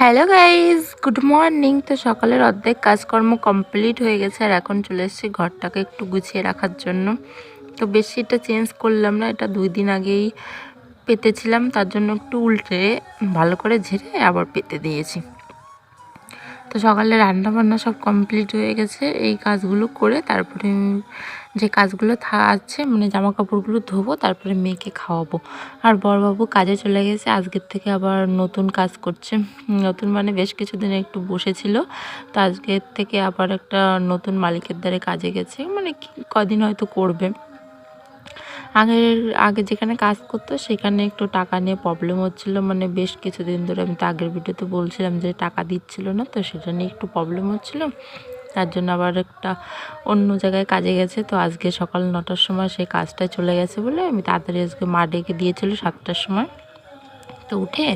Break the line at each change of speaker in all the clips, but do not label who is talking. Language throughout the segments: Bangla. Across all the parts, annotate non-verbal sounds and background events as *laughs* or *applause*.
হ্যালো গাইজ গুড মর্নিং তো সকালের অর্ধেক কাজকর্ম কমপ্লিট হয়ে গেছে, আর এখন চলে এসেছি ঘরটাকে একটু গুছিয়ে রাখার জন্য। তো বেশি এটা চেঞ্জ করলাম না, এটা দুই দিন আগেই পেতেছিলাম, তার জন্য একটু উল্টে ভালো করে ঝেড়ে আবার পেতে দিয়েছি। তো সকালে রান্না বান্না সব কমপ্লিট হয়ে গেছে, এই কাজগুলো করে তারপরে যে কাজগুলো আছে মানে জামা কাপড়গুলো ধোবো, তারপরে মেয়েকে খাওয়াবো। আর বড়বাবু কাজে চলে গেছে, আজকের থেকে আবার নতুন কাজ করছে। নতুন মানে বেশ কিছুদিন একটু বসেছিল, তো আজকের থেকে আবার একটা নতুন মালিকের দ্বারে কাজে গেছে। মানে কদিন হয়তো করবে। আগের, আগে যেখানে কাজ করতো, সেখানে একটু টাকা নিয়ে প্রবলেম হচ্ছিল। মানে বেশ কিছুদিন ধরে, আমি তো আগের ভিডিওতে বলছিলাম যে টাকা দিচ্ছিল না, তো সেটা নিয়ে একটু প্রবলেম হচ্ছিল। তার জন্য আবার একটা অন্য জায়গায় কাজে গেছে। তো আজকে সকাল নটার সময় সেই কাজটায় চলে গেছে বলে আমি তাড়াতাড়ি আজকে মা ডেকে দিয়েছিল সাতটার সময়। তো উঠে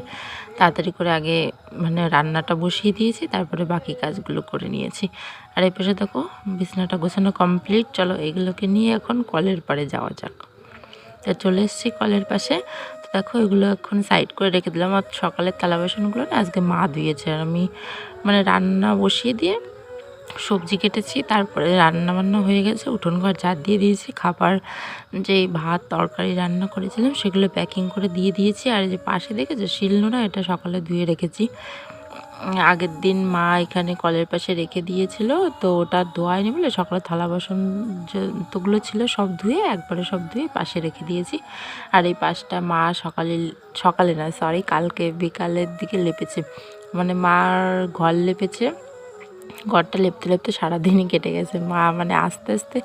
তাড়াতাড়ি করে আগে মানে রান্নাটা বসিয়ে দিয়েছি, তারপরে বাকি কাজগুলো করে নিয়েছি। আর এই পাশে দেখো বিছানাটা গোছানো কমপ্লিট। চলো এগুলোকে নিয়ে এখন কলের পাড়ে যাওয়া যাক। তো চলে এসেছি কলের পাশে। তো দেখো এগুলো এখন সাইড করে রেখে দিলাম। আর সকালের থালা বাসনগুলো না আজকে মা ধুয়েছে। আর আমি মানে রান্না বসিয়ে দিয়ে সবজি কেটেছি, তারপরে রান্না বান্না হয়ে গেছে উঠোন ঘর ঝাড় দিয়ে দিয়েছি, খাবার যে ভাত, তরকারি রান্না করেছিলাম সেগুলো প্যাকিং করে দিয়ে দিয়েছি। আর যে পাশে দেখেছ শিলনোড়া, এটা সকালে ধুয়ে রেখেছি। আগের দিন মা এখানে কলের পাশে রেখে দিয়েছিল, তো ওটা ধোয়ায়নি বলে সকালে থালা বাসন যতগুলো ছিল সব ধুয়ে একবারে সব ধুয়ে পাশে রেখে দিয়েছি। আর এই পাশটা মা সকালে সকালে না সরি কালকে বিকালের দিকে লেপেছে। মানে মার ঘর লেপেছে। ঘরটা লেপতে লেপতে সারাদিনই কেটে গেছে। মা মানে আস্তে আস্তে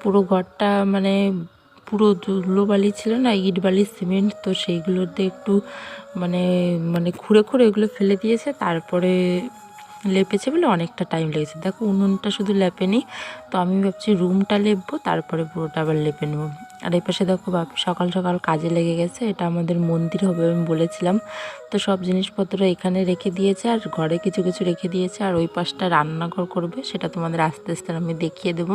পুরো ঘরটা মানে পুরো ধুলো বালি ছিল না ইট বালি সিমেন্ট, তো সেইগুলোতে একটু মানে মানে খুঁড়ে খুঁড়ে এগুলো ফেলে দিয়েছে। তারপরে লেপেছে বলে অনেকটা টাইম লেগেছে। দেখো উনুনটা শুধু লেপেনি, তো আমি ভাবছি রুমটা লেপবো, তারপরে পুরোটা আবার লেপে নেব। আর এই পাশে দেখো সকাল সকাল কাজে লেগে গেছে, এটা আমাদের মন্দির হবে আমি বলেছিলাম। তো সব জিনিসপত্র এখানে রেখে দিয়েছে আর ঘরে কিছু কিছু রেখে দিয়েছে আর ওই পাশটা রান্নাঘর করবে, সেটা তোমাদের আস্তে আস্তে আমি দেখিয়ে দেবো।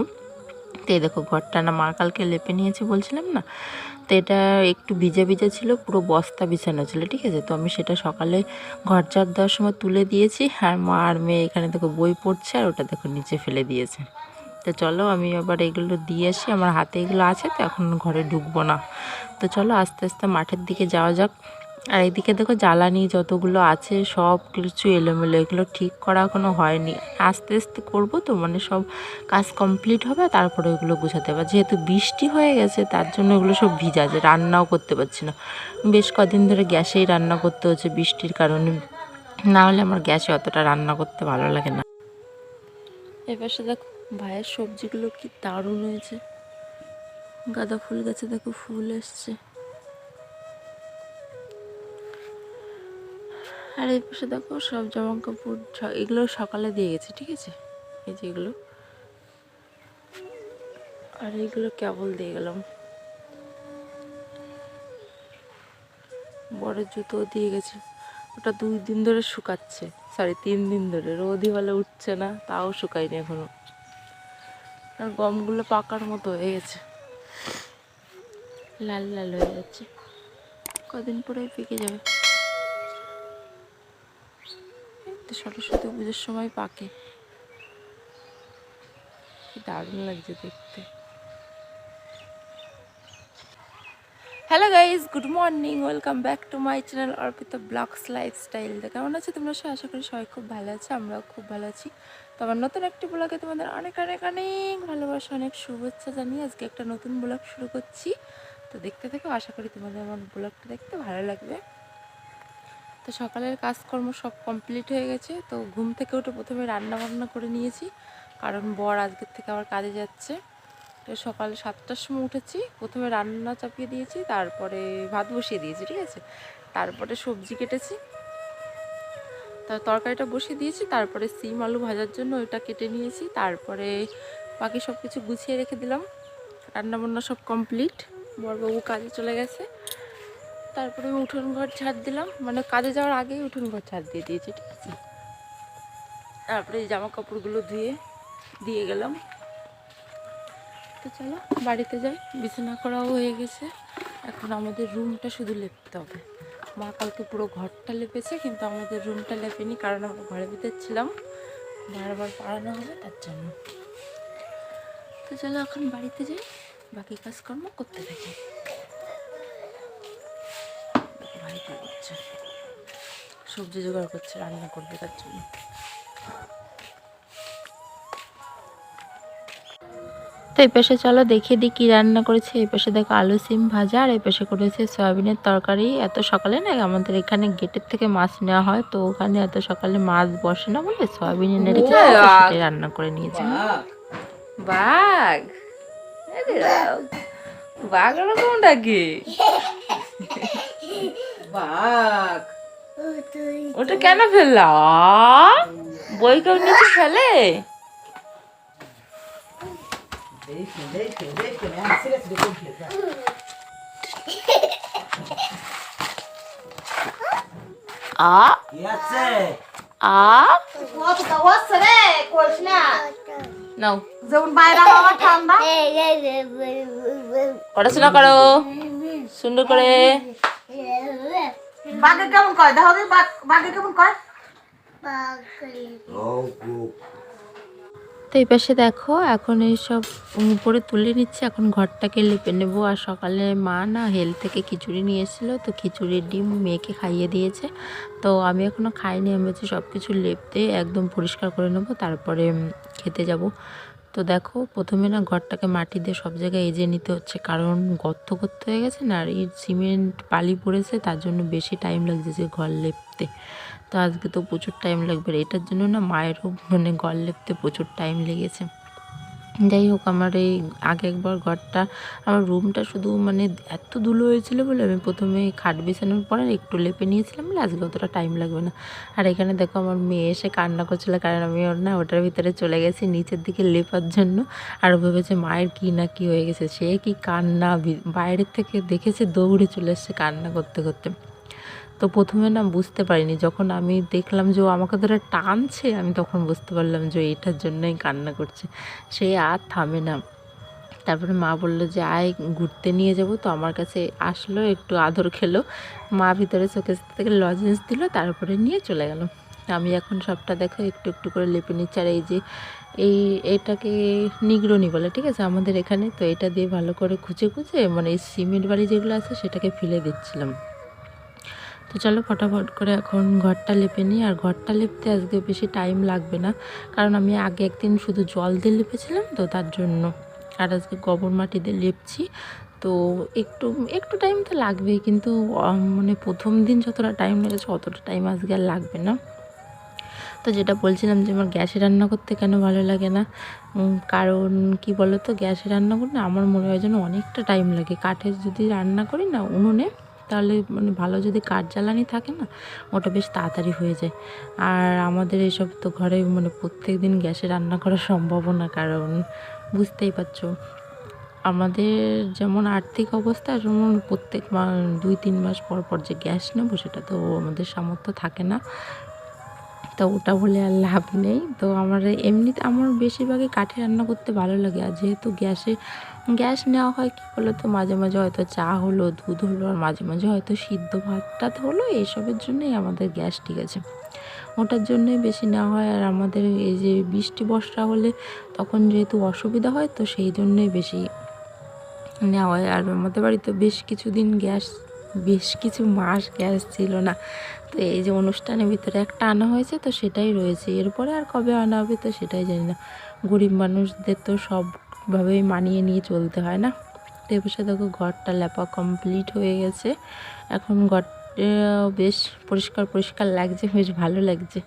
তো এই দেখো ঘরটা না, মা কালকে লেপে নিয়েছি বলছিলাম না? তো এটা একটু ভিজে ভিজে ছিল, পুরো বস্তা বিছানো ছিল, ঠিক আছে? তো আমি সেটা সকালে ঘর ঝাড় দেওয়ার সময় তুলে দিয়েছি, আর মা আর মেয়ে এখানে দেখো বই পড়ছে, আর ওটা দেখো নিচে ফেলে দিয়েছে। তো চলো, আমি আবার এগুলো দিয়ে আসি, আমার হাতে এগুলো আছে তো এখন ঘরে ঢুকবো না। তো চলো আস্তে আস্তে মাঠের দিকে যাওয়া যাক। আর এদিকে দেখো জ্বালানি যতগুলো আছে, সব কিছু এলোমেলো, এগুলো ঠিক করা এখনও হয়নি। আস্তে আস্তে করব তো মানে সব কাজ কমপ্লিট হবে, তারপরে এগুলো গুছাতে হবে। যেহেতু বৃষ্টি হয়ে গেছে, তার জন্য এগুলো সব ভিজা আছে, রান্নাও করতে পারছি না। বেশ কদিন ধরে গ্যাসেই রান্না করতে হচ্ছে বৃষ্টির কারণে। না হলে আমার গ্যাসে অতটা রান্না করতে ভালো লাগে না। এপাশে দেখো ভাইয়ের সবজিগুলো কি দারুণ হয়েছে। গাঁদা ফুল গাছে দেখো ফুল এসছে। আর এই পাশে দেখো সব জামা কাপড় এগুলো সকালে দিয়ে গেছে, ঠিক আছে? এই যে এগুলো। আর এইগুলো কেবল দিয়ে গেলাম। বড় জুতো দিয়ে গেছে। ওটা দুই দিন ধরে শুকাচ্ছে। সরি তিন দিন ধরে। রোদই বলে উঠছে না, তাও শুকায়নি এখনও। আর গমগুলো পাকার মতো হয়ে গেছে। লাল লাল হয়ে যাচ্ছে। কদিন পরেই পেকে যাবে। সরস্বতী পুজোর সময় পাকে। দারুণ লাগছে দেখতে। Hello guys good morning welcome back to my channel Arpita vlogs lifestyle কেমন আছে তোমরা? সবাই আশা করি সবাই খুব ভালো আছে, আমরাও খুব ভালো আছি। তো আমার নতুন একটি ব্লগে তোমাদের অনেক অনেক অনেক ভালোবাসা, অনেক শুভেচ্ছা জানিয়ে আজকে একটা নতুন ব্লগ শুরু করছি। তো দেখতে থেকো, আশা করি তোমাদের আমার ব্লগটা দেখতে ভালো লাগবে। তো সকালের কাজকর্ম সব কমপ্লিট হয়ে গেছে, তো ঘুম থেকে উঠে প্রথমে রান্না বান্না করে নিয়েছি, কারণ বর আজকের থেকে আবার কাজে যাচ্ছে। তো সকাল সাতটার সময় উঠেছি, প্রথমে রান্না চাপিয়ে দিয়েছি, তারপরে ভাত বসিয়ে দিয়েছি, ঠিক আছে? তারপরে সবজি কেটেছি তার তরকারিটা বসিয়ে দিয়েছি, তারপরে সিম আলু ভাজার জন্য ওইটা কেটে নিয়েছি, তারপরে বাকি সব কিছু গুছিয়ে রেখে দিলাম। রান্না বান্না সব কমপ্লিট, বরবাবু কাজে চলে গেছে। তারপরে আমি উঠোন ঘর ছাড় দিলাম মানে কাজে যাওয়ার আগেই উঠোন ঘর ঝাড় দিয়ে দিয়েছি, ঠিক আছে? তারপরে জামা কাপড়গুলো ধুয়ে, দিয়ে গেলাম। তো চলো, বাড়িতে যাই, বিছানা করাও হয়ে গেছে। এখন আমাদের রুমটা শুধু লেপতে হবে। মা কালকে পুরো ঘরটা লেপেছে, কিন্তু আমাদের রুমটা লেপেনি কারণ আমরা ঘরের ভিতর ছিলাম। বারবার পাড়ানো হবে তার জন্য। তো চলো এখন বাড়িতে যাই, বাকি কাজকর্ম করতে থাকি। ভাই সবজি জোগাড় করছে, রান্না করবে তার জন্য। তো এই পাশে চলো দেখিয়ে দিই কী রান্না করেছে। এই পাশে দেখো আলু সিম ভাজা আর এই পাশে করেছে সয়াবিনের তরকারি। এত সকালে না আমাদের এখানে গেটের থেকে মাছ নেওয়া হয় তো ওখানে এত সকালে মাছ বসে না বলে সয়াবিন এনে রেখে রান্না করে নিয়েছে। বাঘ। বাঘ ওরকম ডাকে?
বাঘ।
ওটা কেন ফেললা? বই কেউ নিচে ফেলে?
দেখে দেখে দেখে সিরিয়াস দেখে
আ?
কি আছে?
আ?
কতটা হচ্ছে রে কইস না।
নাও।
যেমন বাইরে হওয়া ঠান্ডা।
পড়াশোনা করো? সুন্দর করে।
বাঘে কেমন কয়? দেখো বাঘ বাঘে কেমন কয়?
তো এই পাশে দেখো, এখন এইসব উপরে তুলে নিচ্ছে। এখন ঘরটাকে লেপে নেব। আর সকালে মা না হেল থেকে খিচুড়ি নিয়ে এসেছিল, তো খিচুড়ির ডিম মেয়েকে খাইয়ে দিয়েছে। তো আমি এখনও খাইনি, আমি হচ্ছে সব কিছু লেপতে একদম পরিষ্কার করে নেব, তারপরে খেতে যাব। তো দেখো, প্রথমে না ঘরটাকে মাটি দিয়ে সব জায়গায় এজে নিতে হচ্ছে, কারণ গর্ত করতে হয়ে গেছে না, আর এই সিমেন্ট, বালি পড়েছে, তার জন্য বেশি টাইম লাগছে যে ঘর লেপতে। তো আজকে তো প্রচুর টাইম লাগবে। এটার জন্য না মায়েরও মানে ঘর লেপতে প্রচুর টাইম লেগেছে। যাই হোক, আমার এই আগে একবার ঘরটা, আমার রুমটা শুধু মানে এত ধুলো হয়েছিল বলে আমি প্রথমে খাট বিছানোর পরে একটু লেপে নিয়েছিলাম, বলে আজকে অতটা টাইম লাগবে না। আর এখানে দেখো আমার মেয়ে এসে কান্না করছিল, কারণ আমি ওর না ওটার ভিতরে চলে গেছি নিচের দিকে লেপার জন্য। আর ভেবেছে মায়ের কী না কী হয়ে গেছে, সে কি কান্না, বাইরের থেকে দেখেছে, দৌড়ে চলে এসছে কান্না করতে করতে। তো প্রথমে না বুঝতে পারিনি। যখন আমি দেখলাম যে ও আমাকে ধরে টানছে, আমি তখন বুঝতে পারলাম যে এটার জন্যই কান্না করছে। সে আর থামে না। তারপরে মা বলল যে, আয়, ঘুরতে নিয়ে যাব। তো আমার কাছে আসলো, একটু আদর খেলো। মা ভিতরে চোখের থেকে লজেন্স দিল, তারপরে নিয়ে চলে গেল। আমি এখন সবটা দেখো, একটু একটু করে লেপে নিচ্ছি। আর এই যে, এই, এটাকে নিগরনি বলে, ঠিক আছে? আমাদের এখানে তো এটা দিয়ে ভালো করে খুঁজে খুঁজে মানে এই সিমেন্ট বাড়ি যেগুলো আছে, সেটাকে ফেলে দিচ্ছিলাম। তো চলো ফটাফট করে এখন ঘরটা লেপে নিই। আর ঘরটা লেপতে আজকে বেশি টাইম লাগবে না, কারণ আমি আগে একদিন শুধু জল দিয়ে লেপেছিলাম তো তার জন্য। আর আজকে গোবর মাটি দিয়ে লেপছি, তো একটু একটু টাইম তো লাগবেই, কিন্তু মানে প্রথম দিন যতটা টাইম লেগেছে অতটা টাইম আজকে আর লাগবে না। তো যেটা বলছিলাম যে আমার গ্যাসে রান্না করতে কেন ভালো লাগে না? কারণ কি বলো তো গ্যাসে রান্না করি না আমার মনে হয় যেন অনেকটা টাইম লাগে। কাঠে যদি রান্না করি না উনুনে তাহলে মানে ভালো যদি কাঠ জ্বালানি থাকে না, ওটা বেশ তাড়াতাড়ি হয়ে যায়। আর আমাদের এসব তো ঘরে মানে প্রত্যেক দিন গ্যাসে রান্না করা সম্ভব না কারণ, বুঝতেই পারছ। আমাদের যেমন আর্থিক অবস্থা, যেমন প্রত্যেক দুই তিন মাস পর পর যে গ্যাস নেব, সেটা তো আমাদের সামর্থ্য থাকে না। তো ওটা বলে আর লাভ নেই। তো আমার এমনিতে আমার বেশিরভাগই কাঠে রান্না করতে ভালো লাগে। আর যেহেতু গ্যাসে, গ্যাস নেওয়া হয় কী বলো তো মাঝে মাঝে হয়তো চা হলো, দুধ হলো, আর মাঝে মাঝে হয়তো সিদ্ধ ভাতটা হলো, এইসবের জন্যই আমাদের গ্যাস ঠিক আছে। ওটার জন্যই বেশি নেওয়া হয়। আর আমাদের এই যে বৃষ্টি, বর্ষা হলে তখন যেহেতু অসুবিধা হয়, তো সেই জন্যই বেশি নেওয়া হয়। আর আমাদের বাড়িতে বেশ কিছুদিন গ্যাস বেশ কিছু মাস গ্যাস ছিল না। তো এই যে অনুষ্ঠানের ভিতরে একটা আনা হয়েছে, তো সেটাই রয়েছে। এরপরে আর কবে আনা হবে তো সেটাই জানি না। গরিব মানুষদের তো সবভাবেই মানিয়ে নিয়ে চলতে হয় না। তো এ বসে দেখো ঘরটা লেপা কমপ্লিট হয়ে গেছে। এখন ঘরটা বেশ পরিষ্কার পরিষ্কার লাগছে, বেশ ভালো লাগছে।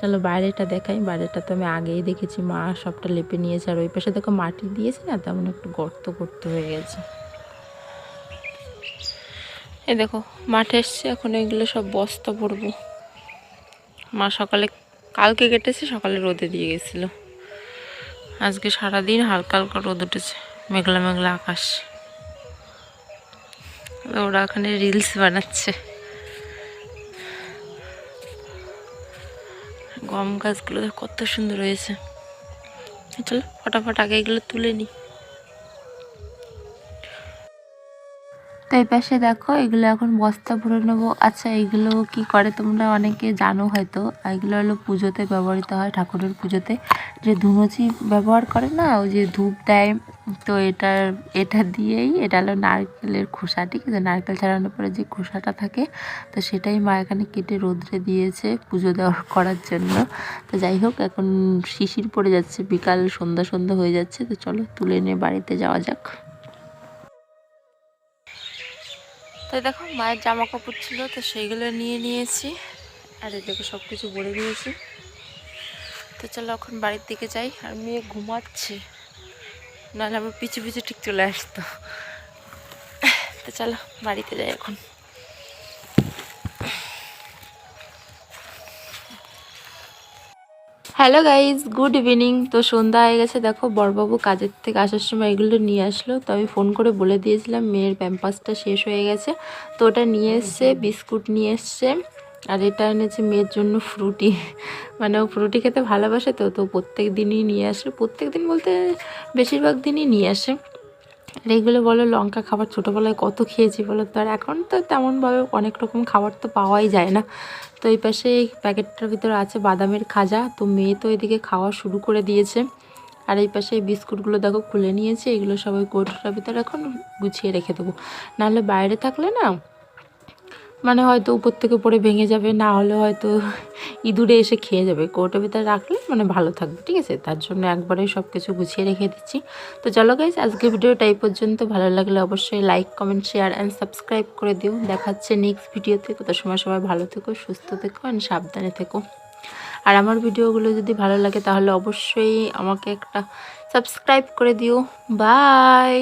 চলো বাইরেটা দেখাই। বাইরেটা তো আমি আগেই দেখেছি। মা সবটা লেপে নিয়েছে। আর ওই পাশে দেখো মাটি দিয়েছে না, তেমন একটু গর্ত করতে হয়ে গেছে। এই দেখো, মাঠে এসছে, এখন এগুলো সব বস্তা ভরবো। মা সকালে, কালকে কেটেছে, সকালে রোদে দিয়ে গেছিল। আজকে সারাদিন হালকা হালকা রোদ উঠেছে, মেঘলা মেঘলা আকাশ। ওরা ওখানে রিলস বানাচ্ছে। গম গাছগুলো কত সুন্দর হয়েছে। চলো, ফটাফট আগে এগুলো তুলে নিই। তো এই পাশে দেখো, এগুলো এখন বস্তা ভরে নেব। আচ্ছা এগুলো কি করে তোমরা অনেকে জানো হয়তো। এগুলো হলো পুজোতে ব্যবহৃত হয়, ঠাকুরের পুজোতে। যে ধুনুচি ব্যবহার করে না, ওই যে ধূপ দেয়, তো এটা এটা দিয়েই, এটা হলো নারকেলের খোসা, ঠিক আছে? নারকেল ছাড়ানোর পরে যে খোসাটা থাকে, তো সেটাই মা এখানে কেটে রোদ্রে দিয়েছে পুজো দেওয়ার *laughs* করার জন্য। তো যাই হোক, এখন শিশির পড়ে যাচ্ছে, বিকাল সন্ধ্যা সন্ধ্যা হয়ে যাচ্ছে। তো চলো, তুলে নিয়ে বাড়িতে যাওয়া যাক। তো দেখো মায়ের জামা কাপড় ছিল, তো সেইগুলো নিয়ে নিয়েছি। আর এদিকে সব কিছু বলে দিয়েছি। তো চলো এখন বাড়ির দিকে যাই। আর মেয়ে ঘুমাচ্ছে। নাহলে আমার পিছু পিছু ঠিক চলে আসতো। তো চলো বাড়িতে যাই এখন। হ্যালো গাইজ গুড ইভিনিং তো সন্ধ্যা হয়ে গেছে। দেখো বড়বাবু কাজের থেকে আসার সময় এগুলো নিয়ে আসলো। তো আমি ফোন করে বলে দিয়েছিলাম, মেয়ের প্যাম্পাসটা শেষ হয়ে গেছে। তো ওটা নিয়ে এসছে, বিস্কুট নিয়ে এসছে। আর এটা এনেছে মেয়ের জন্য ফ্রুটি মানে ও ফ্রুটি খেতে ভালোবাসে, তো তো প্রত্যেক দিনই নিয়ে আসে। প্রত্যেক দিন বলতে বেশিরভাগ দিনই নিয়ে আসে। আর এইগুলো বলো, লঙ্কা খাবার ছোটোবেলায় কত খেয়েছি বলো তো? আর এখন তো তেমনভাবে অনেক রকম খাবার তো পাওয়াই যায় না। তো এই পাশে এই প্যাকেটটার ভিতরে আছে বাদামের খাজা। তো মেয়ে তো এদিকে খাওয়া শুরু করে দিয়েছে। আর এই পাশে এই বিস্কুটগুলো দেখো খুলে নিয়েছে। এগুলো সবাই কৌটোটার ভিতরে এখন গুছিয়ে রেখে দেবো। নাহলে বাইরে থাকলে না মানে হয়তো উপর থেকে পড়ে ভেঙে যাবে, না হলে হয়তো ইঁদুরে এসে খেয়ে যাবে। কৌটোর ভিতরে রাখলে মানে ভালো থাকবে, ঠিক আছে? তার জন্য একবারে সব কিছু গুছিয়ে রেখে দিচ্ছি। তো চলো গাইজ আজকে ভিডিওটা এই পর্যন্ত। ভালো লাগলে অবশ্যই like comment share and subscribe করে দিও। দেখাচ্ছে নেক্সট ভিডিওতে কত সময় সবাই ভালো থেকো, সুস্থ থেকো অ্যান্ড সাবধানে থেকো। আর আমার ভিডিওগুলো যদি ভালো লাগে তাহলে অবশ্যই আমাকে একটা সাবস্ক্রাইব করে দিও। বাই